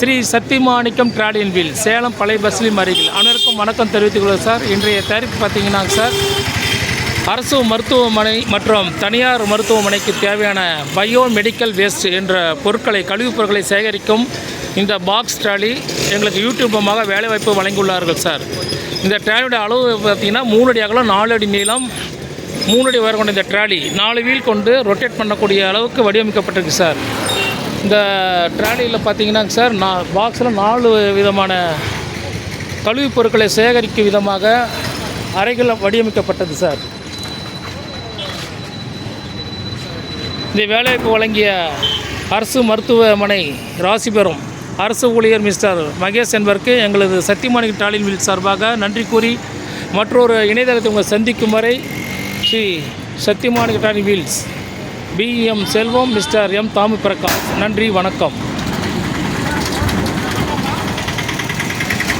Sri Sathyamanickam trolley and wheel Salem பழைய பஸ்லையும் அருகில். அனைவருக்கும் வணக்கம் தெரிவித்துக் கொள்வது சார். இன்றைய தயாரிப்பு பார்த்தீங்கன்னா சார் அரசு மருத்துவமனை மற்றும் தனியார் மருத்துவமனைக்கு தேவையான பயோ மெடிக்கல் வேஸ்ட் என்ற பொருட்களை கழிவுப் பொருட்களை சேகரிக்கும் இந்த பாக்ஸ் ட்ராலி எங்களுக்கு யூடியூப் மூலமாக வேலைவாய்ப்பு வழங்கியுள்ளார்கள் சார். இந்த ட்ராலியோட அளவு பார்த்தீங்கன்னா மூணு அடி அகலம் நாலு அடி நீளம் மூணு அடி உயரம் கொண்ட இந்த ட்ராலி நாலு வீல் கொண்டு ரொட்டேட் பண்ணக்கூடிய அளவுக்கு வடிவமைக்கப்பட்டிருக்கு சார். இந்த ட்ராலியில் பார்த்தீங்கன்னாங்க சார் நான் பாக்ஸில் நாலு விதமான கழிவுப் பொருட்களை சேகரிக்கும் விதமாக அறைகள் வடிவமைக்கப்பட்டது சார். இந்த வேலைவாய்ப்பு வழங்கிய அரசு மருத்துவமனை ராசிபுரம். அரசு ஊழியர் மிஸ்டர் மகேஷ் என்பவருக்கு எங்களது சத்தியமாணிக்க டாலின் வீல் சார்பாக நன்றி கூறி மற்றொரு இணையதளத்தை உங்களை சந்திக்கும் வரை Sri Sathyamanickam trolley and wheels. PM Selvam mister M Dhamu Prakash. நன்றி வணக்கம்.